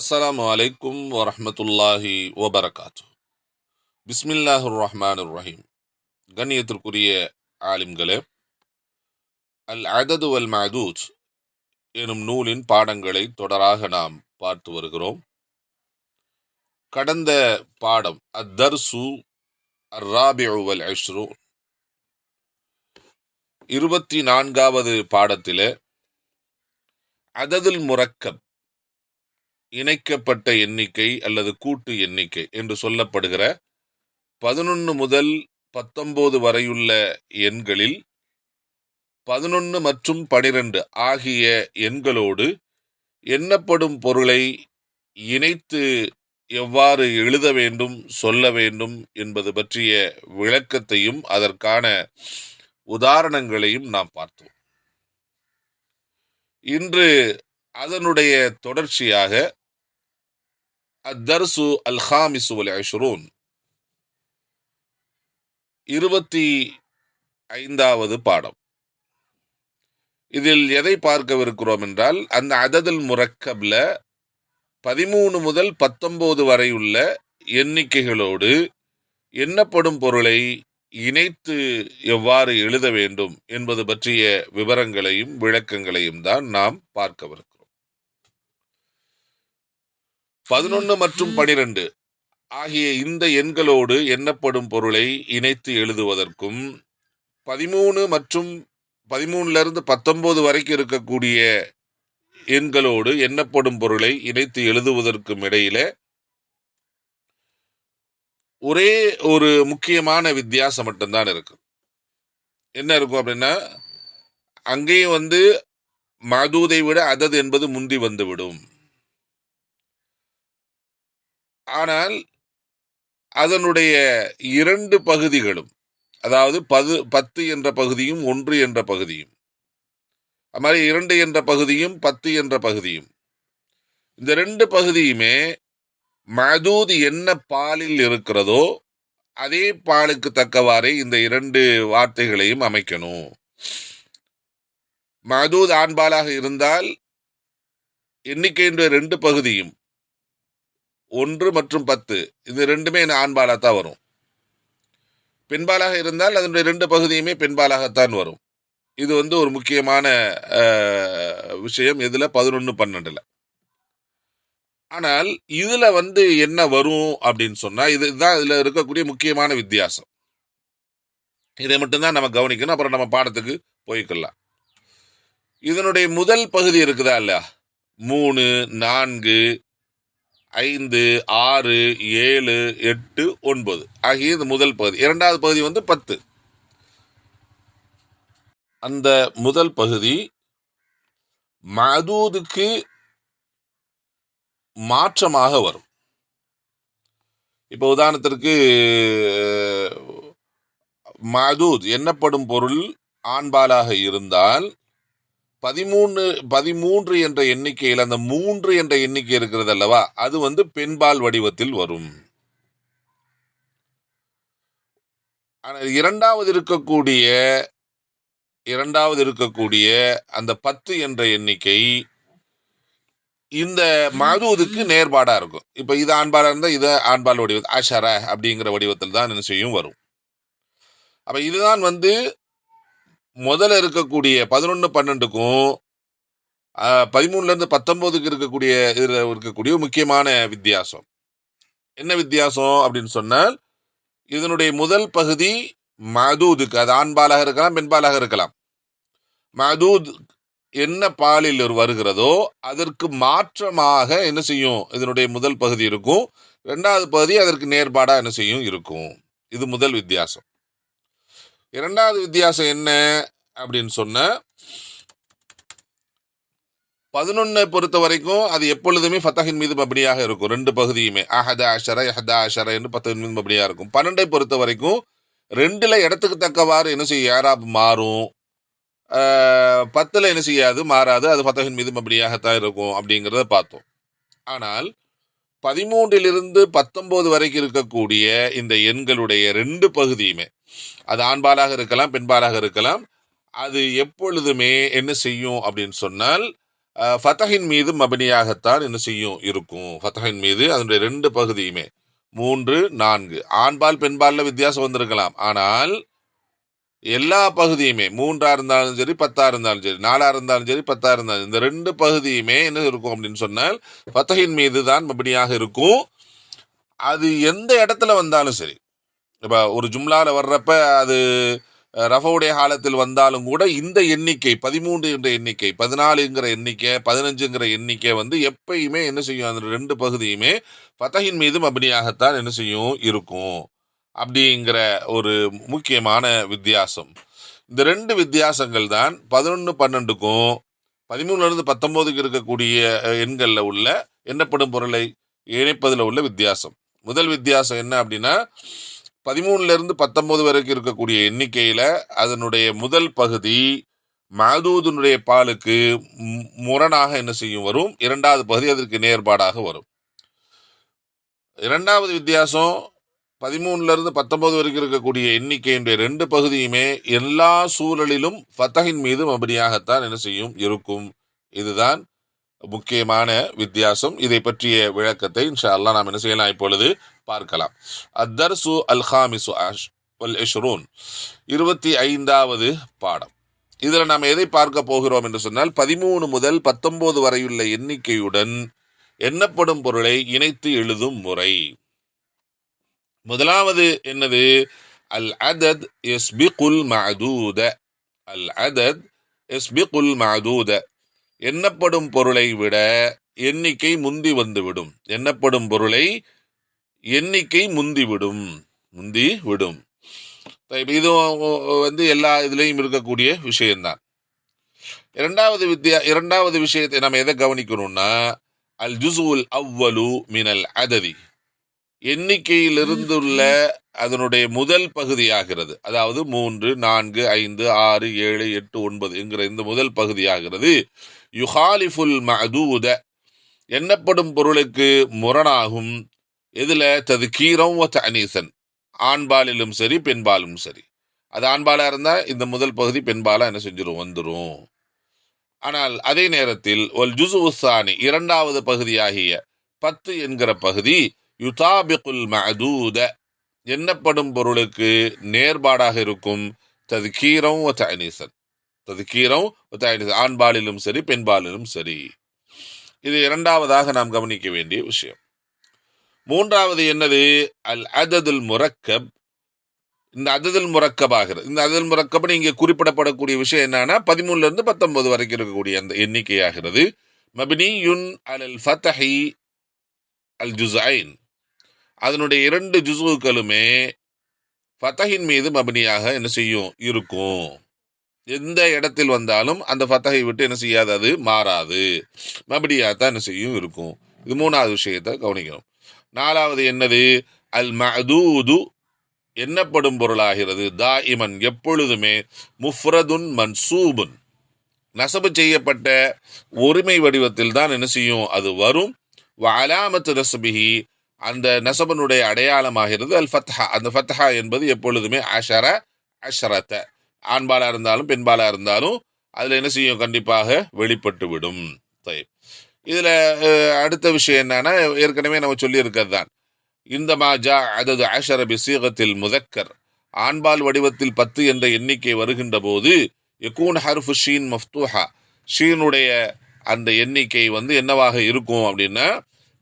அஸ்ஸலாமு அலைக்கும் வரமத்துல்லாஹி வபரகாத்து பிஸ்மில்லாஹுர் ரஹ்மான் ரஹீம் கண்ணியத்திற்குரிய ஆலிம்களே அல் அதது வல் மதூத் எனும் நூலின் பாடங்களை தொடராக நாம் பார்த்து வருகிறோம். கடந்த பாடம் அத்தர்சு அர்ராபிஉ அஷ்ரு இருபத்தி நான்காவது பாடத்திலே அததுல் முரக்கப் இணைக்கப்பட்ட எண்ணிக்கை அல்லது கூட்டு எண்ணிக்கை என்று சொல்லப்படுகிற பதினொன்று முதல் பத்தொன்பது வரையுள்ள எண்களில் பதினொன்று மற்றும் பனிரெண்டு ஆகிய எண்களோடு எண்ணப்படும் பொருளை இணைத்து எவ்வாறு எழுத வேண்டும் சொல்ல வேண்டும் என்பது பற்றிய விளக்கத்தையும் அதற்கான உதாரணங்களையும் நாம் பார்த்தோம். இன்று அதனுடைய தொடர்ச்சியாக அத்தர்சு அல் ஹாமிசு வல் அஷ்ரூன் இருபத்தி ஐந்தாவது பாடம். இதில் எதை பார்க்கவிருக்கிறோம் என்றால் அந்த அததில் முரக்கபில் பதிமூணு முதல் பத்தொன்பது வரையுள்ள எண்ணிக்கைகளோடு எண்ணப்படும் பொருளை இணைத்து எவ்வாறு எழுத வேண்டும் என்பது பற்றிய விவரங்களையும் விளக்கங்களையும் தான் நாம் பார்க்கவிருக்கிறோம். பதினொன்று மற்றும் பனிரெண்டு. ஆகிய இந்த எண்களோடு எண்ணப்படும் பொருளை இணைத்து எழுதுவதற்கும் பதிமூணு மற்றும் பதிமூணுலேருந்து பத்தொம்பது வரைக்கும் இருக்கக்கூடிய எண்களோடு எண்ணப்படும் பொருளை இணைத்து எழுதுவதற்கும் இடையில ஒரே ஒரு முக்கியமான வித்தியாசம் மட்டும்தான் இருக்கு. என்ன இருக்கும் அப்படின்னா அங்கேயும் வந்து மதூதை விட அதது என்பது முந்தி வந்துவிடும். ஆனால் அதனுடைய இரண்டு பகுதிகளும் அதாவது பது பத்து என்ற பகுதியும் ஒன்று என்ற பகுதியும். அது மாதிரி இரண்டு என்ற பகுதியும் பத்து என்ற பகுதியும். இந்த ரெண்டு பகுதியுமே மதூத் என்ன பாலில் இருக்கிறதோ அதே பாலுக்கு தக்கவாறே இந்த இரண்டு வார்த்தைகளையும் அமைக்கணும். மதூத் ஆண்பாலாக இருந்தால் எண்ணிக்கைன்ற ரெண்டு பகுதியும் ஒன்று மற்றும் பத்து. இது ரெண்டுமே ஆண்பாலாக தான் வரும். பெண்பாலாக இருந்தால் அதனுடைய ரெண்டு பகுதியுமே பெண்பாலாகத்தான் வரும். இது வந்து ஒரு முக்கியமான விஷயம். இதில் பதினொன்று பன்னெண்டில். ஆனால் இதில் வந்து என்ன வரும் அப்படின்னு சொன்னால் இதுதான் இதில் இருக்கக்கூடிய முக்கியமான வித்தியாசம். இதை மட்டும்தான் நம்ம கவனிக்கணும். அப்புறம் நம்ம பாடத்துக்கு போய்க்கலாம். இதனுடைய முதல் பகுதி இருக்குதா இல்லையா? மூணு நான்கு ஐந்து ஆறு ஏழு எட்டு ஒன்பது. ஆகிய இந்த முதல் பகுதி. இரண்டாவது பகுதி வந்து பத்து. அந்த முதல் பகுதி மதூதுக்கு மாற்றமாக வரும். இப்போ உதாரணத்திற்கு மதூத் எண்ணப்படும் பொருள்? ஆண்பாலாக இருந்தால் பதிமூணு பதிமூன்று என்ற எண்ணிக்கையில் அந்த மூன்று என்ற எண்ணிக்கை இருக்கிறது அல்லவா? அது வந்து பெண்பால் வடிவத்தில் வரும். இரண்டாவது இருக்கக்கூடிய இரண்டாவது இருக்கக்கூடிய அந்த பத்து என்ற எண்ணிக்கை இந்த மதுவுக்கு நேர்பாடா இருக்கும். இப்ப இது ஆண்பாலா இருந்தால் இது ஆண்பால் வடிவம் ஆஷாரா அப்படிங்கிற வடிவத்தில் தான் என்ன செய்யும் வரும். அப்ப இதுதான் வந்து முதல்ல இருக்கக்கூடிய பதினொன்று பன்னெண்டுக்கும் பதிமூணுலேருந்து பத்தொம்போதுக்கு இருக்கக்கூடிய இதில் இருக்கக்கூடிய முக்கியமான வித்தியாசம். என்ன வித்தியாசம் அப்படின்னு சொன்னால் இதனுடைய முதல் பகுதி மதூதுக்கு அது ஆண்பாலாக இருக்கலாம் பெண்பாலாக இருக்கலாம். மதூத் என்ன பாலில் வருகிறதோ அதற்கு மாற்றமாக என்ன செய்யும்? இதனுடைய முதல் பகுதி இருக்கும். ரெண்டாவது பகுதி அதற்கு நேர்பாடாக என்ன செய்யும்? இருக்கும். இது முதல் வித்தியாசம். இரண்டாவது வித்தியாசம் என்ன அப்படின்னு சொன்ன பதினொன்னை பொறுத்த வரைக்கும் அது எப்பொழுதுமே ஃபத்தஹின் மீது மபடியாக இருக்கும். ரெண்டு பகுதியுமே. அஹதா அஷர எஹதா அஷர என்று பத்தகின் மீது மபடியாக இருக்கும். பன்னெண்டை பொறுத்த வரைக்கும் ரெண்டுல இடத்துக்கு தக்கவாறு என்ன செய்யும்? ஏராப் மாறும். பத்தில் என்ன செய்யாது? மாறாது. அது ஃபத்தஹின் மீது மபடியாகத்தான் இருக்கும் அப்படிங்கிறத பார்த்தோம். ஆனால் பதிமூன்றிலிருந்து பத்தொம்போது வரைக்கும் இருக்கக்கூடிய இந்த எண்களுடைய ரெண்டு பகுதியுமே அது ஆண்பாலாக இருக்கலாம் பெண்பாலாக இருக்கலாம். அது எப்பொழுதுமே என்ன செய்யும் அப்படின்னு சொன்னால் அஹ், ஃபதஹின் மீது மபனியாகத்தான் என்ன செய்யும் இருக்கும். ஃபதஹின் மீது அதனுடைய ரெண்டு பகுதியுமே. மூன்று நான்கு. ஆண்பால் பெண்பாலில் வித்தியாசம் வந்திருக்கலாம். ஆனால் எல்லா பகுதியுமே மூன்றா இருந்தாலும் சரி பத்தா இருந்தாலும் சரி நாலா இருந்தாலும் சரி பத்தா இருந்தாலும் இந்த ரெண்டு பகுதியுமே என்ன இருக்கும் அப்படின்னு சொன்னால் ஃபத்தஹின் மீது தான் மபனியாக இருக்கும். அது எந்த இடத்துல வந்தாலும் சரி இப்போ ஒரு ஜும்லாவில் வர்றப்ப அது ரஃபவுடைய காலத்தில் வந்தாலும் கூட இந்த எண்ணிக்கை பதிமூன்று என்ற எண்ணிக்கை பதினாலுங்கிற எண்ணிக்கை பதினஞ்சுங்கிற எண்ணிக்கை வந்து எப்பயுமே என்ன செய்யும்? அந்த ரெண்டு பகுதியுமே பதகின் மீது மபினியாகத்தான் என்ன செய்யும்? இருக்கும். அப்படிங்கிற ஒரு முக்கியமான வித்தியாசம். இந்த ரெண்டு வித்தியாசங்கள் தான் பதினொன்று பன்னெண்டுக்கும் பதிமூணுலேருந்து பத்தொம்போதுக்கு பத்தொன்பதுக்கு இருக்கக்கூடிய எண்களில் உள்ள எண்ணப்படும் பொருளை இணைப்பதில் உள்ள வித்தியாசம். முதல் வித்தியாசம் என்ன அப்படின்னா பதிமூணுல இருந்து பத்தொன்பது வரைக்கும் இருக்கக்கூடிய எண்ணிக்கையில அதனுடைய முதல் பகுதி மதூதனுடைய பாலுக்கு மு- முரணாக என்ன செய்யும்? வரும். இரண்டாவது பகுதி அதற்கு நேர்பாடாக வரும். இரண்டாவது வித்தியாசம் பதிமூணுல இருந்து பத்தொன்பது வரைக்கும் இருக்கக்கூடிய எண்ணிக்கையினுடைய ரெண்டு பகுதியுமே எல்லா சூழலிலும் ஃபத்தகின் மீது மபடியாகத்தான் என்ன செய்யும்? இருக்கும். இதுதான் முக்கியமான வித்தியாசம். இதை பற்றிய விளக்கத்தை இன்ஷா அல்லாஹ் நாம் என்ன செய்யலாம்? இப்பொழுது பார்க்கலாம். அத்தர்சு அல் ஹாமிசு அஷ் வல் இஷ்ரூன். இருபத்தி ஐந்தாவது பாடம். இதில் நாம் எதை பார்க்க போகிறோம் என்று சொன்னால் பதிமூணு முதல் பத்தொன்பது வரையுள்ள எண்ணிக்கையுடன் எண்ணப்படும் பொருளை இணைத்து எழுதும் முறை. முதலாவது என்னது? அல் அதத் எஸ்பிகுல் மதூத அல் அதத் எஸ்பிகுல் மதூத எண்ணப்படும் பொருளை விட எண்ணிக்கை முந்தி வந்துவிடும். எண்ணப்படும் பொருளை எண்ணிக்கை முந்தி விடும் முந்தி விடும் இது வந்து எல்லா இதுலேயும் இருக்கக்கூடிய விஷயம்தான். இரண்டாவது வித்யா இரண்டாவது விஷயத்தை நம்ம எதை கவனிக்கணும்னா அல் ஜுசுல் அவ்வலு மினல் அததி எண்ணிக்கையிலிருந்துள்ள அதனுடைய முதல் பகுதியாகிறது. அதாவது மூன்று நான்கு ஐந்து ஆறு ஏழு எட்டு ஒன்பது என்கிற இந்த முதல் பகுதியாகிறது. யுஹாலிஃபுல் மதூத எண்ணப்படும் பொருளுக்கு முரணாகும். இதில் தது கீரம் அனீசன் ஆண்பாலிலும் சரி பெண்பாலும் சரி. அது ஆண்பாலா இருந்தா இந்த முதல் பகுதி பெண்பாலா என்ன செஞ்சிடும் வந்துடும் ஆனால் அதே நேரத்தில் ஒல் ஜுசு உசானி இரண்டாவது பகுதியாகிய பத்து என்கிற பகுதி யுதாபிகுல் மதூத எண்ணப்படும் பொருளுக்கு நேர்பாடாக இருக்கும் தது கீரம் அனீசன் தது கீரம் அனீசன் ஆண்பாலிலும் சரி பெண்பாலிலும் சரி. இது இரண்டாவதாக நாம் கவனிக்க வேண்டிய விஷயம். மூன்றாவது என்னது? அல் அததுல் முரக்கப். இந்த அததுல் முரக்கப் ஆகிறது இந்த அததுல் முரக்கப்னு இங்கே குறிப்பிடப்படக்கூடிய விஷயம் என்னன்னா பதிமூணுல இருந்து பத்தொன்பது வரைக்கும் இருக்கக்கூடிய அந்த எண்ணிக்கையாகிறது. மபினியுன் அல் ஃபத்தஹி அல் ஜுசைன் அதனுடைய இரண்டு ஜுசுக்களுமே ஃபத்தஹின் மீது மபினியாக என்ன செய்யும்? இருக்கும். எந்த இடத்தில் வந்தாலும் அந்த ஃபத்தஹை விட்டு என்ன செய்யாது? அது மாறாது. மபடியாக தான் என்ன செய்யும்? இருக்கும். இது மூணாவது விஷயத்தை கவனிக்கணும். நாலாவது என்னது? அல் மதூது எண்ணப்படும் பொருளாகிறது? தா இமன் எப்பொழுதுமே முஃப்ரதுன் மன்சூபுன். நசபு செய்யப்பட்ட ஒருமை வடிவத்தில் தான் என்ன செய்யும்? அது வரும். அலாமத்து நசபிஹி. அந்த நசபனுடைய அடையாளமாகிறது அல் ஃபத்ஹா அந்த ஃபத்ஹா என்பது எப்பொழுதுமே அஷர அஷரத்த ஆண்பாலாக இருந்தாலும் பெண்பாலாக இருந்தாலும் அதில் என்ன செய்யும்? கண்டிப்பாக வெளிப்பட்டு விடும் இதில் அடுத்த விஷயம் என்னன்னா ஏற்கனவே நம்ம சொல்லியிருக்கிறது தான் இந்த மாஜா அதது ஆஷர பிசீகத்தில் முதக்கர் ஆண்பால் வடிவத்தில் பத்து என்ற எண்ணிக்கை வருகின்ற போது எக்கூன் ஹர்ஃபு ஷீன் மஃப்தூஹா. ஷீனுடைய அந்த எண்ணிக்கை வந்து என்னவாக இருக்கும் அப்படின்னா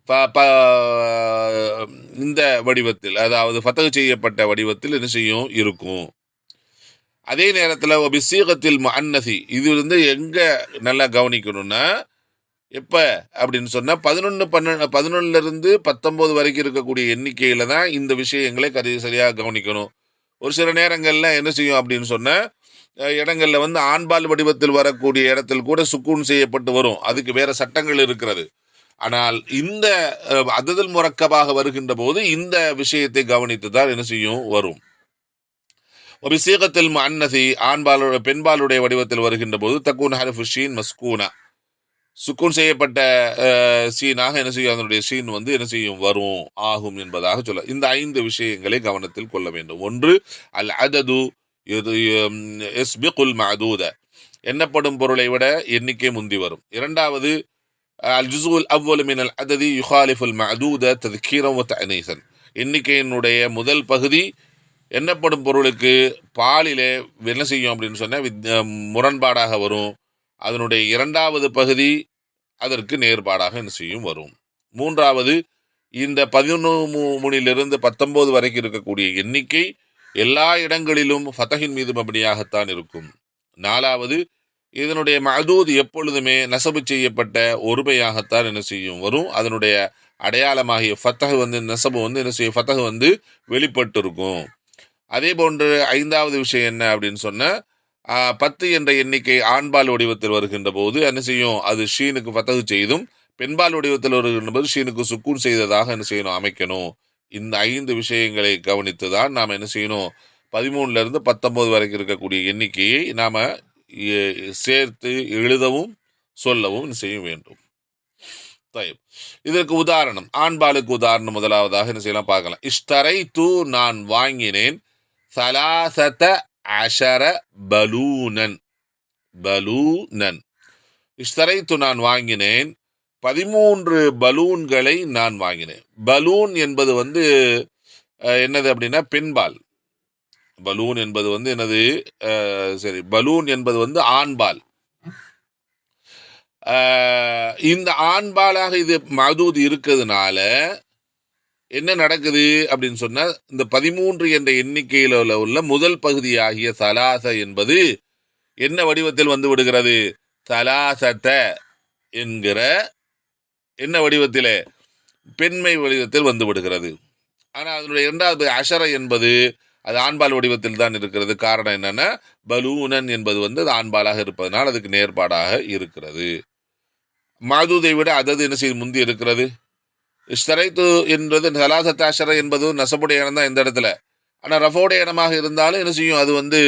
ப- ப- இந்த வடிவத்தில் அதாவது ஃபத்தகு செய்யப்பட்ட வடிவத்தில் என்ன செய்யும்? இருக்கும். அதே நேரத்தில் பிசீகத்தில் அன்னசி இது வந்து எங்கே நல்லா கவனிக்கணும்னா எப்ப? அப்படின்னு சொன்னா பதினொன்று பன்னெண்டு பதினொன்னுல இருந்து பத்தொன்பது வரைக்கும் இருக்கக்கூடிய எண்ணிக்கையில தான் இந்த விஷயங்களை கரு சரியாக கவனிக்கணும். ஒரு சில நேரங்கள்ல என்ன செய்யும் அப்படின்னு சொன்ன இடங்களில் இடங்கள்ல வந்து ஆண்பால் வடிவத்தில் வரக்கூடிய இடத்தில் கூட சுக்கூன் செய்யப்பட்டு வரும். அதுக்கு வேற சட்டங்கள் இருக்கிறது. ஆனால் இந்த அஹ், அததல் வருகின்ற போது இந்த விஷயத்தை கவனித்து தான் என்ன செய்யும்? வரும். அபிஷேகத்தில் அன்னதி ஆண்பாலுடைய பெண்பாலுடைய வடிவத்தில் வருகின்ற போது தக்கூன் ஹரிஃபுஷீன் மஸ்கூனா. சுக்கூன் செய்யப்பட்ட சீனாக என்ன செய்யும் அதனுடைய சீன் வந்து என்ன செய்யும்? வரும் ஆகும் என்பதாக சொல்ல இந்த ஐந்து விஷயங்களை கவனத்தில் கொள்ள வேண்டும். ஒன்று அல் அதது இது எஸ்பிகுல் மதூத எண்ணப்படும் பொருளை விட எண்ணிக்கை முந்தி வரும். இரண்டாவது அல் ஜுசுல் அவ்வொலு அல் அததி யுஹாலிஃபுல் மதூத ததுக்கீரம் தனீசன் எண்ணிக்கையினுடைய முதல் பகுதி எண்ணப்படும் பொருளுக்கு பாலிலே என்ன செய்யும் அப்படின்னு சொன்னால் முரண்பாடாக வரும். அதனுடைய இரண்டாவது பகுதி அதற்கு நேர்பாடாக என்ன செய்யும் வரும். மூன்றாவது இந்த பதினொன்றிலிருந்து பத்தொன்பது வரைக்கும் இருக்கக்கூடிய எண்ணிக்கை எல்லா இடங்களிலும் ஃபதகின் மீது மபடியாகத்தான் இருக்கும். நாலாவது இதனுடைய மதூத் எப்பொழுதுமே நெசவு செய்யப்பட்ட ஒருமையாகத்தான் என்ன செய்யும் வரும். அதனுடைய அடையாளமாகிய ஃபத்தகு வந்து நெசபு வந்து என்ன செய்யும்? ஃபத்தகு வந்து வெளிப்பட்டு இருக்கும் அதே போன்று ஐந்தாவது விஷயம் என்ன அப்படின்னு சொன்ன பத்து என்ற எண்ணிக்கை ஆண்பால் வடிவத்தில் வருகின்ற போது என்ன செய்யும்? அது ஷீனுக்கு பத்தகு செய்தும் பெண்பால் வடிவத்தில் வருகின்ற போது ஷீனுக்கு சுக்கூன் செய்ததாக என்ன செய்யணும்? அமைக்கணும். இந்த ஐந்து விஷயங்களை கவனித்து தான் நாம் என்ன செய்யணும்? பதிமூணுல இருந்து வரைக்கும் இருக்கக்கூடிய எண்ணிக்கையை நாம் சேர்த்து எழுதவும் சொல்லவும் செய்ய வேண்டும். இதற்கு உதாரணம். ஆண்பாலுக்கு உதாரணம் முதலாவதாக என்ன செய்யலாம்? பார்க்கலாம். இஷ்டரை தூ நான் வாங்கினேன். சலாசத அஷர பலூனன். பலூனன். இஷ்டரைத்து நான் வாங்கினேன். பதிமூன்று பலூன்களை நான் வாங்கினேன். பலூன் என்பது வந்து என்னது அப்படின்னா பெண்பால் பலூன் என்பது வந்து என்னது சரி பலூன் என்பது வந்து ஆண்பால். இந்த ஆண்பாலாக இது மதூது இருக்கிறதுனால என்ன நடக்குது அப்படின்னு சொன்னால் இந்த பதிமூன்று என்ற எண்ணிக்கையில் உள்ள முதல் பகுதியாகிய சலாச என்பது என்ன வடிவத்தில் வந்து விடுகிறது? சலாசத்த என்கிற என்ன வடிவத்தில்? பெண்மை வடிவத்தில் வந்து விடுகிறது. ஆனால் அதனுடைய இரண்டாவது அஷர என்பது அது ஆண்பால் வடிவத்தில் தான் இருக்கிறது. காரணம் என்னென்னா பலூனன் என்பது வந்து அது ஆண்பாலாக இருப்பதனால் அதுக்கு நேர்பாடாக இருக்கிறது. மாதுதை விட அதது என்ன செய்து முந்தி இருக்கிறது? இஷ்டரைத்து என்பது சலாசத்தாஷர என்பது நசபுடைய இடம் தான் இந்த இடத்துல. ஆனால் ரஃபோடைய இடமாக இருந்தாலும் என்ன செய்யும்? அது வந்து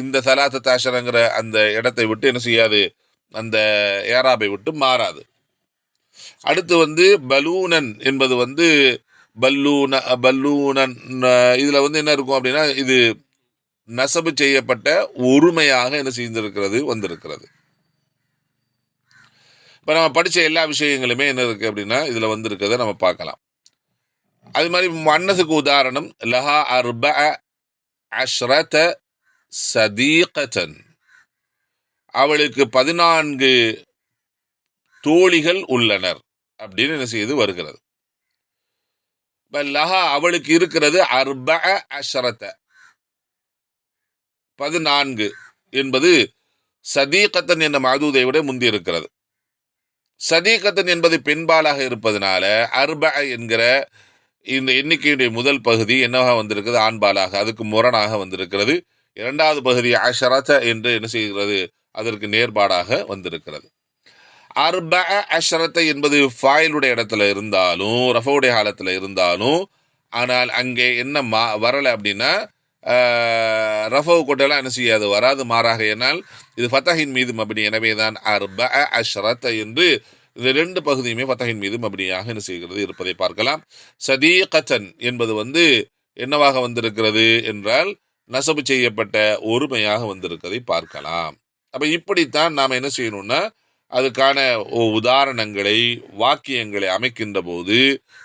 இந்த சலாசத்தாஷரங்கிற அந்த இடத்தை விட்டு என்ன செய்யாது? அந்த ஏராபை விட்டு மாறாது. அடுத்து வந்து பலூனன் என்பது வந்து பல்லூன பல்லூனன் இதில் வந்து என்ன இருக்கும் அப்படின்னா இது நசபு செய்யப்பட்ட ஒருமையாக என்ன செய்திருக்கிறது? வந்திருக்கிறது. இப்போ நம்ம படித்த எல்லா விஷயங்களுமே என்ன இருக்குது அப்படின்னா இதில் வந்திருக்கிறத நம்ம பார்க்கலாம். அது மாதிரி மன்னசுக்கு உதாரணம் லஹா அர்ப அஷ்ரத சதீகன் அவளுக்கு பதினான்கு தோழிகள் உள்ளனர் அப்படின்னு என்ன செய்து வருகிறது. இப்போ லஹா அவளுக்கு இருக்கிறது அர்ப அஷரத்த பதினான்கு என்பது சதீகத்தன் என்ற மாதூதை விட முந்தி இருக்கிறது. சதீகத்தன் என்பது பெண்பாலாக இருப்பதனால அர்ப என்கிற இந்த எண்ணிக்கையுடைய முதல் பகுதி என்னவாக வந்திருக்கிறது ஆண்பாலாக அதுக்கு முரணாக வந்திருக்கிறது. இரண்டாவது பகுதி அஷரத என்று என்ன செய்கிறது? அதற்கு நேர்பாடாக வந்திருக்கிறது. அர்ப அஷரத்தை என்பது ஃபாயிலுடைய இடத்துல இருந்தாலும் ரஃபவுடைய காலத்தில் இருந்தாலும் ஆனால் அங்கே என்ன மா வரலை அப்படின்னா ரஃபவு கொட்டெல்லாம் என்ன செய்யாது? வராது மாறாக என்னால். இது ஃபத்தஹின் மீது மபினி. எனவே தான் அர்ப அஷ்ரத் என்று இந்த ரெண்டு பகுதியுமே ஃபத்தஹின் மீது மபினியாக என்ன செய்கிறது இருப்பதை பார்க்கலாம். சதீகத்தன் என்பது வந்து என்னவாக வந்திருக்கிறது என்றால் நசபு செய்யப்பட்ட ஒருமையாக வந்திருக்கிறதை பார்க்கலாம். அப்போ இப்படித்தான் நாம் என்ன செய்யணும்னா அதுக்கான உதாரணங்களை வாக்கியங்களை அமைக்கின்ற போது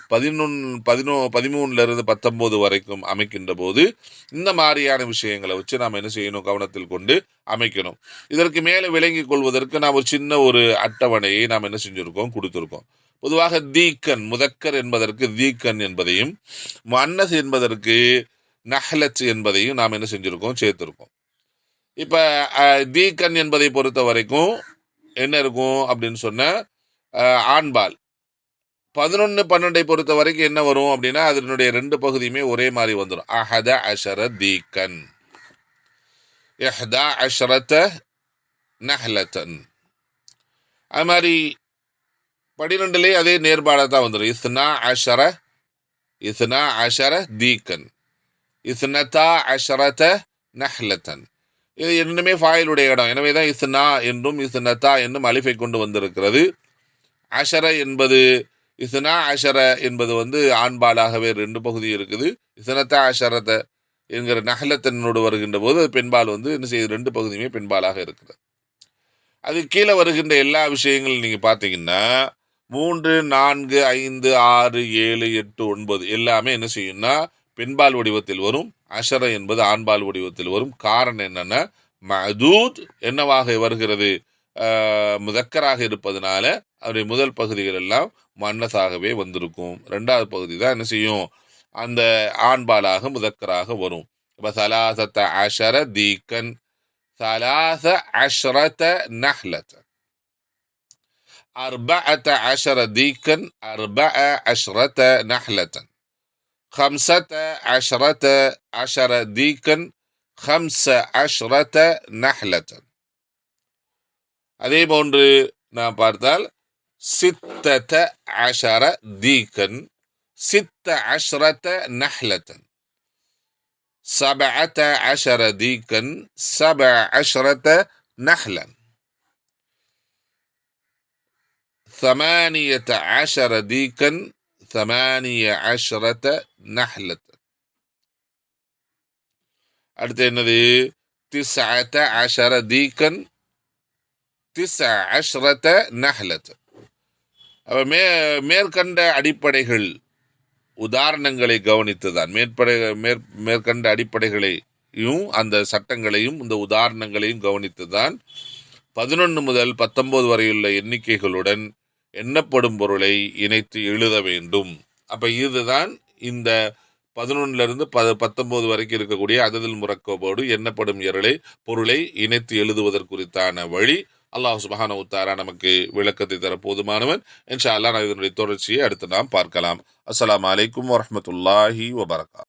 பதினொன் பதினோ பதிமூணுலேருந்து பத்தொம்போது வரைக்கும் அமைக்கின்ற போது இந்த மாதிரியான விஷயங்களை வச்சு நாம் என்ன செய்யணும்? கவனத்தில் கொண்டு அமைக்கணும். இதற்கு மேலே விளங்கி கொள்வதற்கு நாம் ஒரு சின்ன ஒரு அட்டவணையை நாம் என்ன செஞ்சுருக்கோம்? கொடுத்துருக்கோம். பொதுவாக தீக்கன் முதக்கர் என்பதற்கு தீக்கன் என்பதையும் மன்னஸ் என்பதற்கு நஹ்லத் என்பதையும் நாம் என்ன செஞ்சுருக்கோம்? சேர்த்துருக்கோம். இப்போ தீக்கன் என்பதை பொறுத்த வரைக்கும் என்ன இருக்கும் அப்படின்னு சொன்ன ஆண்பால் பதினொன்று பன்னெண்டை பொறுத்த வரைக்கும் என்ன வரும் அப்படின்னா அதனுடைய ரெண்டு பகுதியுமே ஒரே மாதிரி வந்துடும் அஹத அஷர தீக்கன். எஹ்தா அஷரத்த நஹ்லத்தன். அது மாதிரி பன்னிரெண்டுலேயே அதே நேர்பாடாக தான் வந்துடும் இஸ்னா அஷர இஸ்னா அஷர தீக்கன். இஸ்னதா அஷரத நஹ்லத்தன். இது இரண்டுமே ஃபாயிலுடைய இடம். எனவே தான் இஸ்னா என்றும் இசுனத்தா என்றும் அலிஃபை கொண்டு வந்திருக்கிறது. அஷர என்பது இஸ்னா அஷர என்பது வந்து ஆண்பாலாகவே ரெண்டு பகுதி இருக்குது. இசுனத்தா அஷரத்தை என்கிற நகலத்தனோடு வருகின்ற போது பெண்பால் வந்து என்ன செய்யுது? ரெண்டு பகுதியுமே பெண்பாலாக இருக்கிறது அது கீழே வருகின்ற எல்லா விஷயங்களும் நீங்கள் பார்த்தீங்கன்னா மூன்று நான்கு ஐந்து ஆறு ஏழு எட்டு ஒன்பது எல்லாமே என்ன செய்யும்னா பெண்பால் வடிவத்தில் வரும். அஷர என்பது ஆண்பால் வடிவத்தில் வரும். காரணம் என்னென்னா மதூத் என்னவாக வருகிறது? முதக்கராக இருப்பதனால அவருடைய முதல் பகுதிகள் எல்லாம் மன்னசாகவே வந்திருக்கும். ரெண்டாவது பகுதி தான் என்ன செய்யும்? அந்த ஆண்பாலாக முதக்கராக வரும். இப்போ சலாசத்த அஷர தீக்கன் சலாச அஷ்ரத நஹ்லத். அர்பஅத்த அஷர தீக்கன் அர்பஅ அஷ்ரத நஹ்லத்தன். خمسة عشرة عشر ديكا خمس عشرة نحلة அதே போன்று நாம் பார்த்தால் சித்தத அஷர தீக்கன் சித்த அஷ்ரத நஹ்லத்தன் سبعة عشر ديكا سبع عشرة نحلا ثمانية عشر ديكا தமானிய அஷ்ரத நஹ்லத் அடுத்து என்னது? திஸ்அத அஷர தீக்கன் திஸ் அஷ்ரத நஹ்லத் அப்போ மே மேற்கண்ட அடிப்படைகள் உதாரணங்களை தான் மேற்படை மேற் மேற்கண்ட அடிப்படைகளையும் அந்த சட்டங்களையும் இந்த உதாரணங்களையும் கவனித்துதான் பதினொன்று முதல் பத்தொம்போது வரையுள்ள எண்ணிக்கைகளுடன் எண்ணப்படும் பொருளை இணைத்து எழுத வேண்டும். அப்போ இதுதான் இந்த பதினொன்னுலருந்து ப பத்தொம்போது வரைக்கும் இருக்கக்கூடிய அததில் முறக்கோபோடு எண்ணப்படும் எரலை பொருளை இணைத்து எழுதுவதற்குறித்தான வழி அல்லாஹ் சுபஹான உத்தாரா நமக்கு விளக்கத்தை தர போதுமானவன். இன்ஷா அல்லாஹ் இதனுடைய தொடர்ச்சியை அடுத்து நாம் பார்க்கலாம். அஸ்லாம் அலைக்கும் வரமத்துல்லாஹி வபரகா